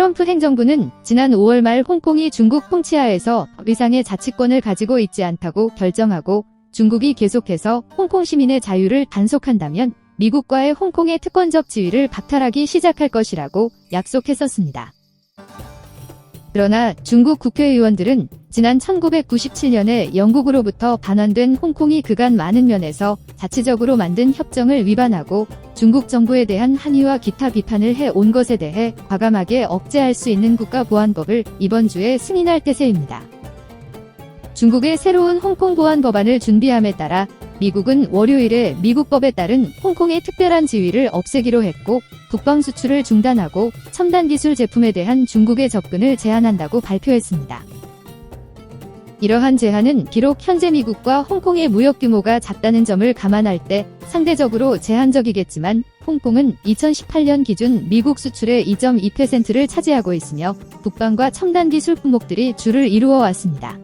트럼프 행정부는 지난 5월 말 홍콩이 중국 통치하에서 위상의 자치권을 가지고 있지 않다고 결정하고 중국이 계속해서 홍콩 시민의 자유를 단속한다면 미국과의 홍콩의 특권적 지위를 박탈하기 시작할 것이라고 약속했었습니다. 그러나 중국 국회의원들은 지난 1997년에 영국으로부터 반환된 홍콩이 그간 많은 면에서 자치적으로 만든 협정을 위반하고 중국 정부에 대한 한의와 기타 비판을 해 온 것에 대해 과감하게 억제할 수 있는 국가보안법을 이번 주에 승인할 태세입니다. 중국의 새로운 홍콩 보안 법안을 준비함에 따라 미국은 월요일에 미국법에 따른 홍콩의 특별한 지위를 없애기로 했고 국방 수출을 중단하고 첨단 기술 제품에 대한 중국의 접근을 제한한다고 발표했습니다. 이러한 제한은 비록 현재 미국과 홍콩의 무역 규모가 작다는 점을 감안할 때 상대적으로 제한적이겠지만 홍콩은 2018년 기준 미국 수출의 2.2%를 차지하고 있으며 국방과 첨단 기술 품목들이 주를 이루어 왔습니다.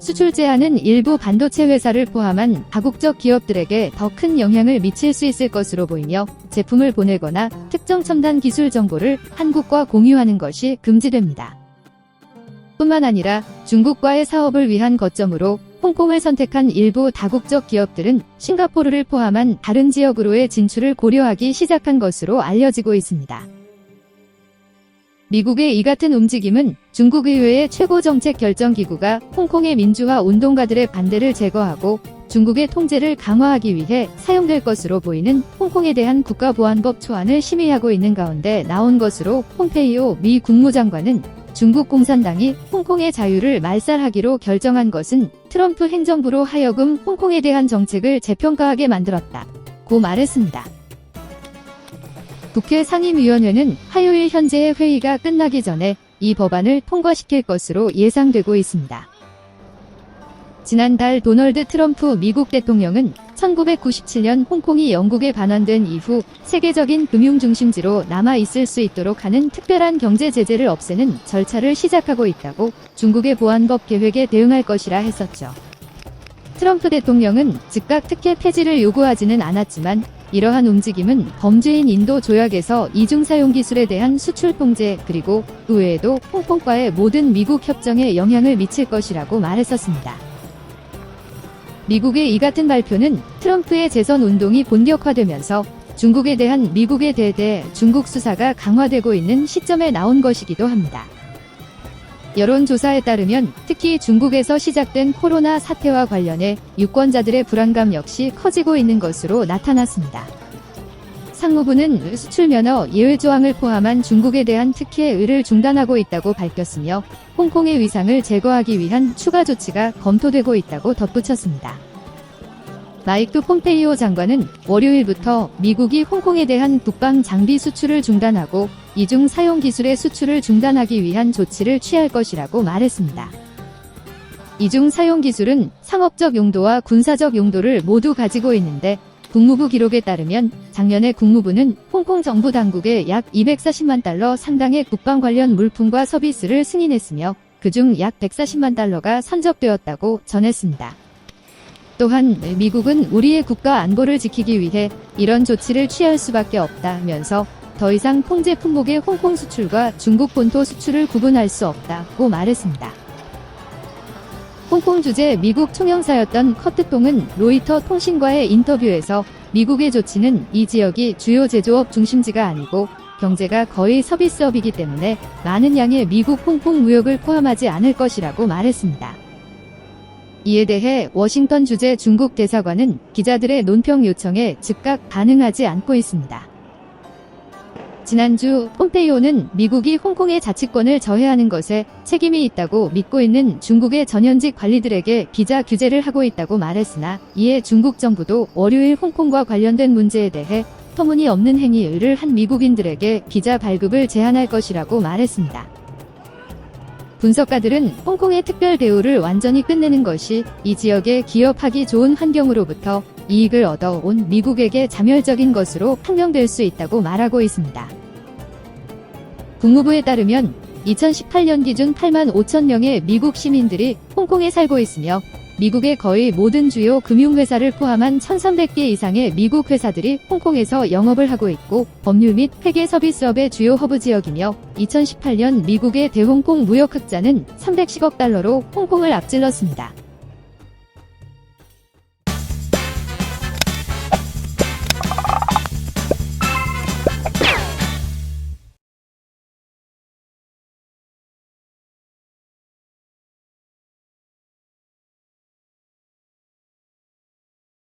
수출 제한은 일부 반도체 회사를 포함한 다국적 기업들에게 더 큰 영향을 미칠 수 있을 것으로 보이며 제품을 보내거나 특정 첨단 기술 정보를 한국과 공유하는 것이 금지됩니다. 뿐만 아니라 중국과의 사업을 위한 거점으로 홍콩을 선택한 일부 다국적 기업들은 싱가포르를 포함한 다른 지역으로의 진출을 고려하기 시작한 것으로 알려지고 있습니다. 미국의 이 같은 움직임은 중국 의회의 최고 정책 결정 기구가 홍콩의 민주화 운동가들의 반대를 제거하고 중국의 통제를 강화하기 위해 사용될 것으로 보이는 홍콩에 대한 국가보안법 초안을 심의하고 있는 가운데 나온 것으로 폼페이오 미 국무장관은 중국 공산당이 홍콩의 자유를 말살하기로 결정한 것은 트럼프 행정부로 하여금 홍콩에 대한 정책을 재평가하게 만들었다. 고 말했습니다. 국회 상임위원회는 화요일 현재의 회의가 끝나기 전에 이 법안을 통과시킬 것으로 예상되고 있습니다. 지난달 도널드 트럼프 미국 대통령은 1997년 홍콩이 영국에 반환된 이후 세계적인 금융 중심지로 남아 있을 수 있도록 하는 특별한 경제 제재를 없애는 절차를 시작하고 있다고 중국의 보안법 계획에 대응할 것이라 했었죠. 트럼프 대통령은 즉각 특혜 폐지를 요구하지는 않았지만 이러한 움직임은 범죄인 인도 조약에서 이중 사용 기술에 대한 수출 통제 그리고 그 외에도 홍콩과의 모든 미국 협정에 영향을 미칠 것이라고 말했었습니다. 미국의 이 같은 발표는 트럼프의 재선 운동이 본격화되면서 중국에 대한 미국의 대대 중국 수사가 강화되고 있는 시점에 나온 것이기도 합니다. 여론조사에 따르면 특히 중국에서 시작된 코로나 사태와 관련해 유권자들의 불안감 역시 커지고 있는 것으로 나타났습니다. 상무부는 수출 면허 예외 조항을 포함한 중국에 대한 특혜를 중단하고 있다고 밝혔으며 홍콩의 위상을 제거하기 위한 추가 조치가 검토되고 있다고 덧붙였습니다. 마이크 폼페이오 장관은 월요일부터 미국이 홍콩에 대한 국방 장비 수출을 중단하고 이중 사용 기술의 수출을 중단하기 위한 조치를 취할 것이라고 말했습니다. 이중 사용 기술은 상업적 용도와 군사적 용도를 모두 가지고 있는데 국무부 기록에 따르면 작년에 국무부는 홍콩 정부 당국에 약 240만 달러 상당의 국방 관련 물품과 서비스를 승인했으며 그중 약 140만 달러가 선적되었다고 전했습니다. 또한 미국은 우리의 국가 안보를 지키기 위해 이런 조치를 취할 수밖에 없다면서 더 이상 통제 품목의 홍콩 수출과 중국 본토 수출을 구분할 수 없다고 말했습니다. 홍콩 주재 미국 총영사였던 커트통은 로이터 통신과의 인터뷰에서 미국의 조치는 이 지역이 주요 제조업 중심지가 아니고 경제가 거의 서비스업이기 때문에 많은 양의 미국 홍콩 무역을 포함하지 않을 것이라고 말했습니다. 이에 대해 워싱턴 주재 중국 대사관은 기자들의 논평 요청에 즉각 반응하지 않고 있습니다. 지난주 폼페이오는 미국이 홍콩의 자치권을 저해하는 것에 책임이 있다고 믿고 있는 중국의 전현직 관리들에게 비자 규제를 하고 있다고 말했으나 이에 중국 정부도 월요일 홍콩과 관련된 문제에 대해 터무니없는 행위를 한 미국인들에게 비자 발급을 제한할 것이라고 말했습니다. 분석가들은 홍콩의 특별 대우를 완전히 끝내는 것이 이 지역에 기업하기 좋은 환경으로부터 이익을 얻어온 미국에게 자멸적인 것으로 판명될 수 있다고 말하고 있습니다. 국무부에 따르면 2018년 기준 8만 5천 명의 미국 시민들이 홍콩에 살고 있으며 미국의 거의 모든 주요 금융회사를 포함한 1,300개 이상의 미국 회사들이 홍콩에서 영업을 하고 있고 법률 및 회계 서비스업의 주요 허브 지역이며 2018년 미국의 대홍콩 무역 흑자는 310억 달러로 홍콩을 앞질렀습니다.